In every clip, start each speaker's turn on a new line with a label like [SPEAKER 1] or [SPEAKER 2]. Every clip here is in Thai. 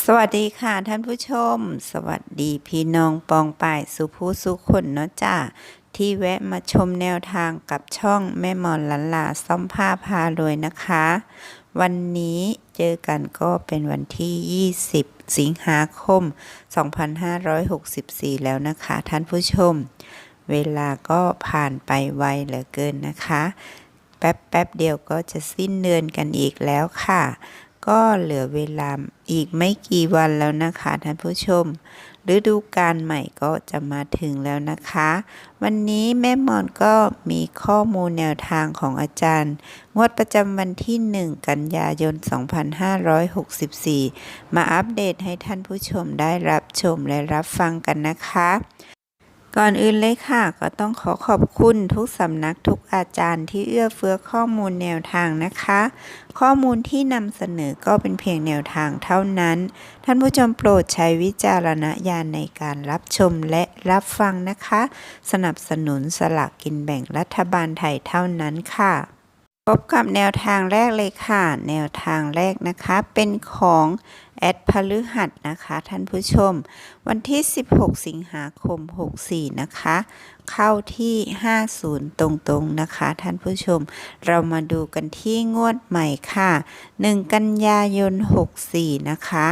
[SPEAKER 1] สวัสดีค่ะท่านผู้ชม สวัสดีพี่น้องปองป่ายสุภูสุคนเนาะจ้าที่แวะมาชมแนวทางกับช่องแม่หมอนหลันลาซ่อมผ้าพารวยนะคะ วันนี้เจอกันก็เป็นวันที่ 20 สิงหาคม 2564 แล้วนะคะท่านผู้ชม เวลาก็ผ่านไปไวเหลือเกินนะคะ แป๊บแป๊บเดียวก็จะสิ้นเดือนกันอีกแล้วค่ะ ก็เหลือเวลาอีกไม่กี่วันแล้วนะคะท่านผู้ชม ฤดูกาลใหม่ก็จะมาถึงแล้วนะคะ วันนี้แม่หมอนก็มีข้อมูลแนวทางของอาจารย์ งวดประจำวันที่ 1 กันยายน 2564 มาอัปเดตให้ท่านผู้ชมได้รับชมและรับฟังกันนะคะ ก่อนอื่นเลยค่ะ ก็ต้องขอขอบคุณทุกสำนักทุกอาจารย์ที่เอื้อเฟื้อข้อมูลแนวทางนะคะ ข้อมูลที่นำเสนอก็เป็นเพียงแนวทางเท่านั้น ท่านผู้ชมโปรดใช้วิจารณญาณในการรับชมและรับฟังนะคะ สนับสนุนสลากกินแบ่งรัฐบาลไทยเท่านั้นค่ะพบกับแนวทางแรกเลยค่ะ แนวทางแรกนะคะเป็นของ แอดพฤหัสนะคะ ท่านผู้ชม วันที่ 16 สิงหาคม 64 นะคะ เข้าที่ 50 ตรงๆ นะคะ ท่านผู้ชม เรามาดูกันที่งวดใหม่ค่ะ 1 กันยายน 64 นะคะ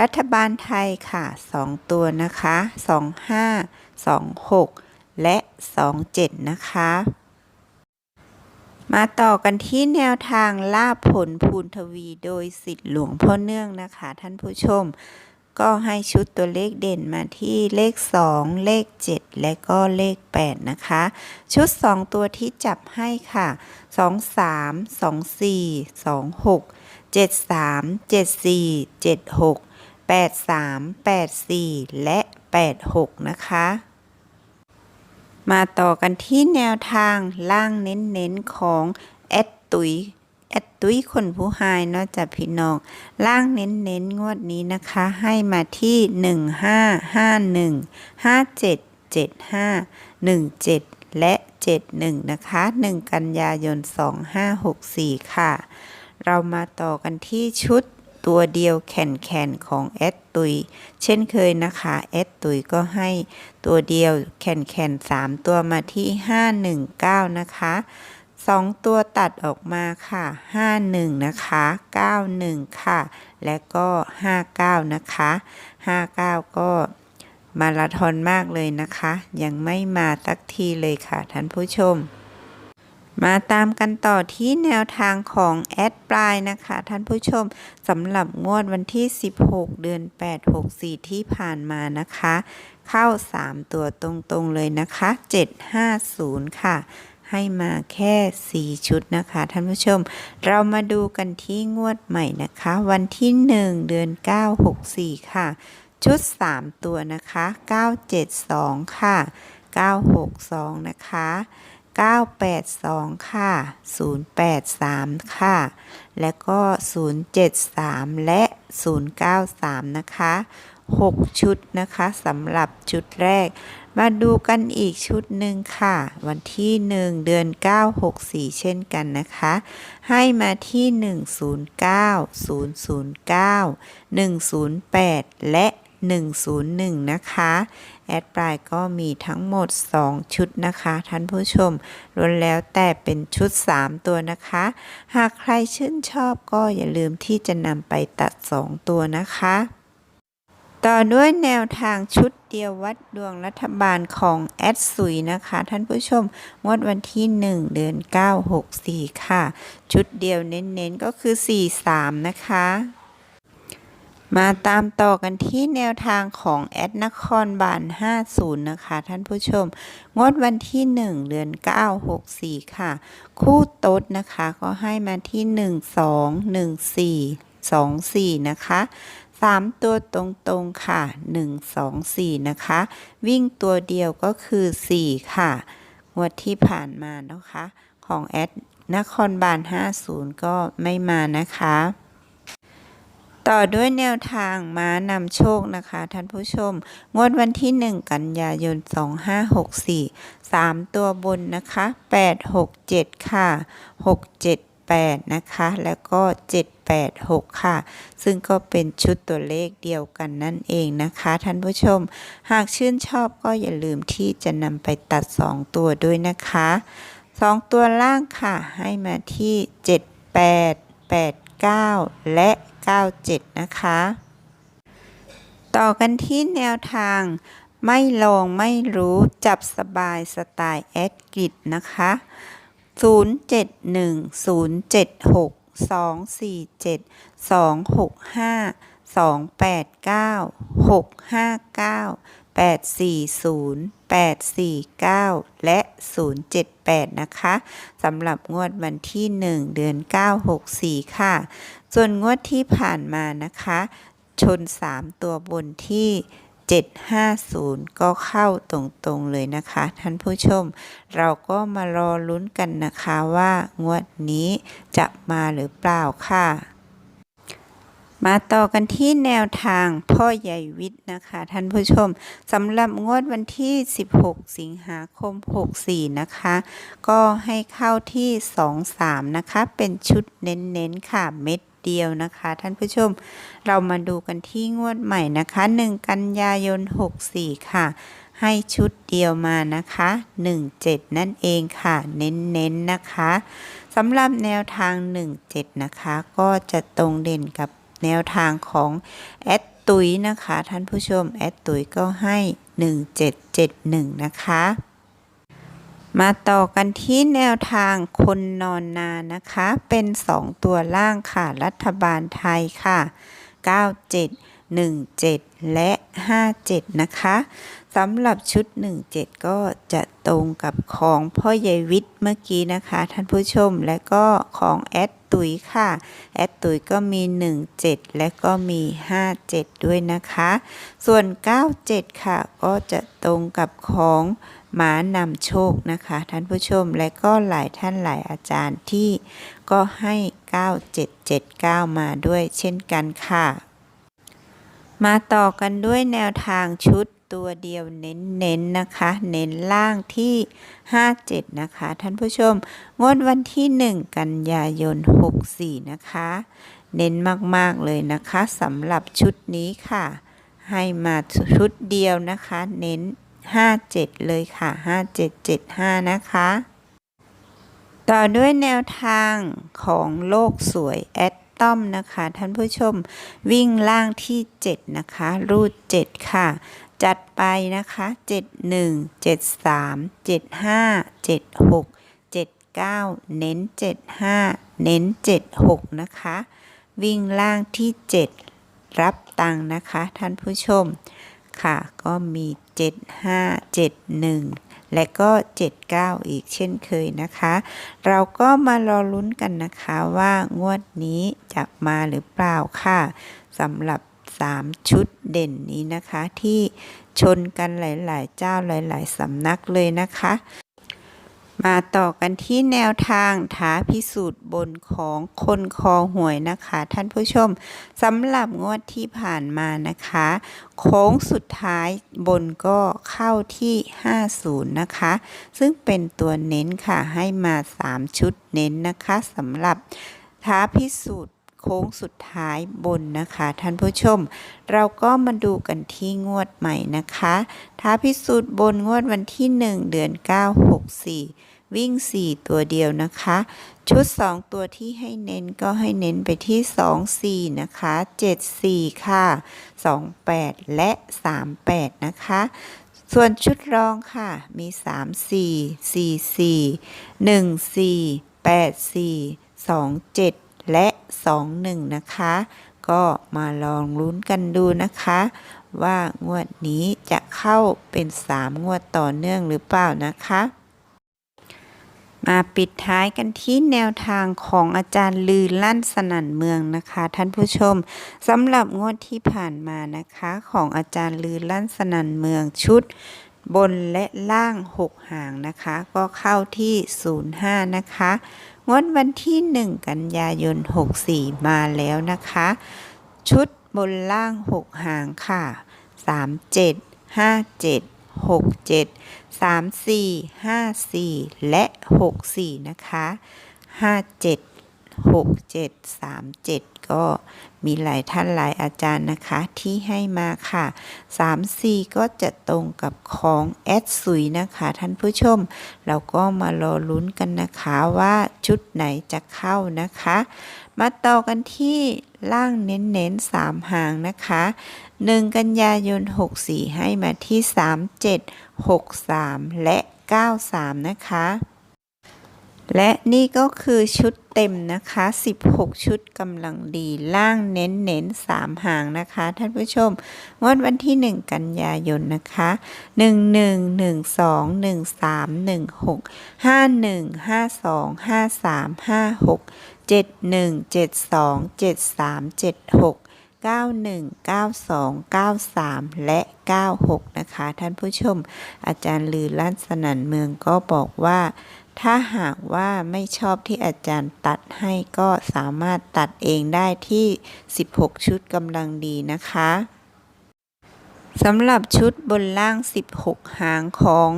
[SPEAKER 1] รัฐบาลไทยค่ะ 2 ตัวนะคะ 25 26 และ 27 นะคะ มาต่อกันที่แนวทางล่าผลภูนทวีโดยสิทธิ์หลวงพ่อเนื่องนะคะ ท่านผู้ชม ก็ให้ชุดตัวเลขเด่นมาที่เลข 2 เลข 7 และก็เลข 8 นะคะ ชุด 2 ตัวที่จับให้ค่ะ 2 3 2 4 2 6 7 3 7 4 7 6 8 3 8 4 และ 8 6 นะคะ มาต่อกันที่แนวทางล่างเน้นๆของแอดตุยแอดตุยคนผู้หายเนอกจากพี่น้องล่างเน้นๆงวดนี้นะคะ ให้มาที่ 1551 5775 17 และ 71 นะคะ 1 กันยายน 2564 ค่ะ เรามาต่อกันที่ชุด ตัวเดียวแข่นแข่นของแอดตุย เช่นเคยนะคะแอดตุยก็ให้ตัวเดียวแข่นแข่นสามตัวมาที่ 519 นะคะสองตัวตัดออกมาค่ะ 51 นะคะ 91 ค่ะ และก็ 59 นะคะ 59 ก็มาราธอนมากเลยนะคะ ยังไม่มาสักทีเลยค่ะท่านผู้ชม มาตามกันต่อที่แนวทางของแอดปลายนะคะ ท่านผู้ชมสำหรับงวดวันที่ 16 เดือน 8 64 ที่ผ่านมานะคะ เข้า 3 ตัวตรงๆเลยนะคะ 750 ค่ะ ให้มาแค่ 4 ชุดนะคะ ท่านผู้ชม เรามาดูกันที่งวดใหม่นะคะ วันที่ 1 เดือน 9 64 ค่ะ ชุด 3 ตัวนะคะ 972 ค่ะ 962 นะคะ 982 ค่ะ 083 ค่ะ และก็ 073 และ 093 นะคะ 6 ชุดนะคะสำหรับชุดแรก มาดูกันอีกชุดหนึ่งค่ะ วันที่ 1 เดือน 9 64 เช่นกันนะคะ ให้มาที่ 109 009 108 และ 101 นะคะ แอดปลายก็มีทั้งหมด 2 ชุดนะคะ ท่านผู้ชมล้วนแล้วแต่เป็นชุด 3 ตัวนะคะ หากใครชื่นชอบก็อย่าลืมที่จะนำไปตัด 2 ตัวนะคะต่อด้วยแนวทางชุดเดียววัดดวงรัฐบาลของแอดสุยนะคะ ท่านผู้ชมงวดวันที่ 1 เดือน 9 64 ค่ะ ชุดเดียวเน้นๆก็คือ 43 นะคะ มาตามต่อกันที่แนวทางของแอดนครบาล50 นะคะ ท่านผู้ชม งดวันที่ 1 เดือน 9 64 ค่ะ คู่โต๊ดนะคะ ก็ให้มาที่ 1 2 1 4 2 4 นะคะ3 ตัวตรงๆค่ะ 1 2 4 นะคะ วิ่งตัวเดียวก็คือ 4 ค่ะงวดที่ผ่านมานะคะ ของแอดนครบาล50 ก็ไม่มานะคะ ต่อด้วยแนวทางม้านำโชคนะคะ ท่านผู้ชม งวดวันที่ 1 กันยายน 2564 3 ตัวบนนะคะ 867 ค่ะ 678 นะคะ แล้วก็ 786 ค่ะ ซึ่งก็เป็นชุดตัวเลขเดียวกันนั่นเองนะคะ ท่านผู้ชม หากชื่นชอบก็อย่าลืมที่จะนำไปตัด 2 ตัวด้วยนะคะ 2 ตัวล่างค่ะ ให้มาที่ 78 9 และ 97 นะคะ ต่อกันที่แนวทาง ไม่ลองไม่รู้จับสบายสไตล์แอดกิดนะคะ 849 และ 078 นะคะสำหรับงวดวันที่ 1 เดือน 9 64 ค่ะ ส่วนงวดที่ผ่านมานะคะ ชน 3 ตัวบนที่750 ก็เข้าตรงๆเลยนะคะ ท่านผู้ชม เราก็มารอลุ้นกันนะคะว่างวดนี้จะมาหรือเปล่าค่ะ มาต่อกันที่แนวทางพ่อใหญ่วิทย์นะคะ ท่านผู้ชมสำหรับงวดวันที่ 16 สิงหาคม 64 นะคะ ก็ให้เข้าที่ 2-3 นะคะ เป็นชุดเน้นๆค่ะเม็ดเดียวนะคะ ท่านผู้ชม เรามาดูกันที่งวดใหม่นะคะ 1 กันยายน 64 ค่ะ ให้ชุดเดียวมานะคะ 17 นั่นเองค่ะ เน้นๆนนะคะสำหรับแนวทาง 17 นะคะ ก็จะตรงเด่นกับ แนวทางของแอดตุยนะคะ ท่านผู้ชมแอดตุยก็ให้ 1771 นะคะ มาต่อกันที่แนวทางคนนอนนานนะคะ เป็น 2 ตัวล่างค่ะ รัฐบาลไทยค่ะ 97 17 และ 57 นะคะ สำหรับชุด 17 ก็จะตรงกับของพ่อใหญ่วิทย์เมื่อกี้นะคะ ท่านผู้ชมและก็ของแอดตุยค่ะ แอดตุยก็มี 17 และก็มี 57 ด้วยนะคะ ส่วน 97 ค่ะ ก็จะตรงกับของหมานำโชคนะคะ ท่านผู้ชมและก็หลายท่านหลายอาจารย์ที่ก็ให้ 9779 มาด้วยเช่นกันค่ะ มาต่อกันด้วยแนวทางชุด ตัวเดียวเน้นๆนนะคะ เน้นล่างที่ 57 นะคะ ท่านผู้ชม งวดวันที่ 1 กันยายน 64 นะคะ เน้นมากๆเลยนะคะสำหรับชุดนี้ค่ะ ให้มาชุดเดียวนะคะ เน้น 57 เลยค่ะ 5775 นะคะต่อด้วยแนวทางของโลกสวยแอดต้อมนะคะ ท่านผู้ชมวิ่งล่างที่ 7 นะคะ รูด 7 ค่ะ จัดไปนะคะ 71 73 75 76 79 เน้น 75 เน้น 76 นะคะ วิ่งล่างที่ 7 รับตังค์นะคะ ท่านผู้ชมค่ะก็มี 75 71 และก็ 79 อีกเช่นเคยนะคะ เราก็มารอลุ้นกันนะคะว่างวดนี้จะมาหรือเปล่าค่ะสำหรับ 3 ชุดเด่นนี้นะคะ ที่ชนกันหลาย ๆ เจ้าหลาย ๆ สำนักเลยนะคะ มาต่อกันที่แนวทางท้าพิสูจน์บนของคนคอหวยนะคะ ท่านผู้ชมสำหรับงวดที่ผ่านมานะคะ โค้งสุดท้ายบนก็เข้าที่ 50 นะคะ ซึ่งเป็นตัวเน้นค่ะให้มา 3 ชุดเน้นนะคะสำหรับท้าพิสูจน์ โค้งสุดท้ายบนนะคะ ท่านผู้ชม เราก็มาดูกันที่งวดใหม่นะคะ ท้าพิสูจน์บนงวดวันที่ 1 เดือน 9 64 วิ่ง 4 ตัวเดียวนะคะ ชุด 2 ตัวที่ให้เน้นก็ให้เน้นไปที่ 2 4 นะคะ 7 4 ค่ะ 2 8 และ 3 8 นะคะส่วนชุดรองค่ะ มี 3 4 4 4 1 4 8 4 2 7 2 1 นะคะ ก็มาลองลุ้นกันดูนะคะ ว่างวดนี้จะเข้าเป็น 3 งวดต่อเนื่องหรือเปล่านะคะ มาปิดท้ายกันที่แนวทางของอาจารย์ลือลั่นสนั่นเมืองนะคะ ท่านผู้ชมสำหรับงวดที่ผ่านมานะคะ ของอาจารย์ลือลั่นสนั่นเมืองชุดบนและล่าง 6 หางนะคะ ก็เข้าที่ 05 นะคะ งวดวันที่ 1 กันยายน 64 มาแล้วนะคะ ชุดบนล่าง 6 หางค่ะ 37 57 67 34 54 และ 64 นะคะ 57 6 7 3 7 ก็มีหลายท่านหลายอาจารย์นะคะที่ให้มาค่ะ 3 4 ก็จะตรงกับของแอดสุยนะคะ ท่านผู้ชม เราก็มารอลุ้นกันนะคะว่าชุดไหนจะเข้านะคะ มาต่อกันที่ล่างเน้นๆ3หางนะคะ1 กันยายน 64 ให้มาที่ 37 63 และ 93 นะคะ และนี่ก็คือชุดเต็มนะคะ 16 ชุดกำลังดี ล่างเน้นเน้นๆ3หางนะคะ ท่านผู้ชมงวดวันที่ 1 กันยายนนะคะ 1 1 1 2 1 3 1 6 5 1 5 2 5 3 5 6 7 1 7 2 7 3 7 6 91 92 93 และ 96 นะคะ ท่านผู้ชม อาจารย์ลือลั่นสนันเมืองก็บอกว่า ถ้าหากว่าไม่ชอบที่อาจารย์ตัดให้ก็สามารถตัดเองได้ที่ 16 ชุดกำลังดีนะคะสำหรับชุดบนล่าง 16 หางของ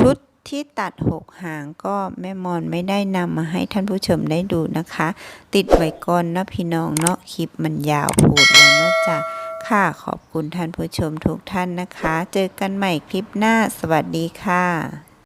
[SPEAKER 1] ชุดที่ตัด 6 หางก็แม่มอนไม่ได้นำมาให้ท่านผู้ชมได้ดูนะคะ ติดไว้ก่อนนะพี่น้องเนาะคลิปมันยาวพูดแล้วเนาะจ้ะค่ะขอบคุณท่านผู้ชมทุกท่านนะคะ เจอกันใหม่คลิปหน้าสวัสดีค่ะ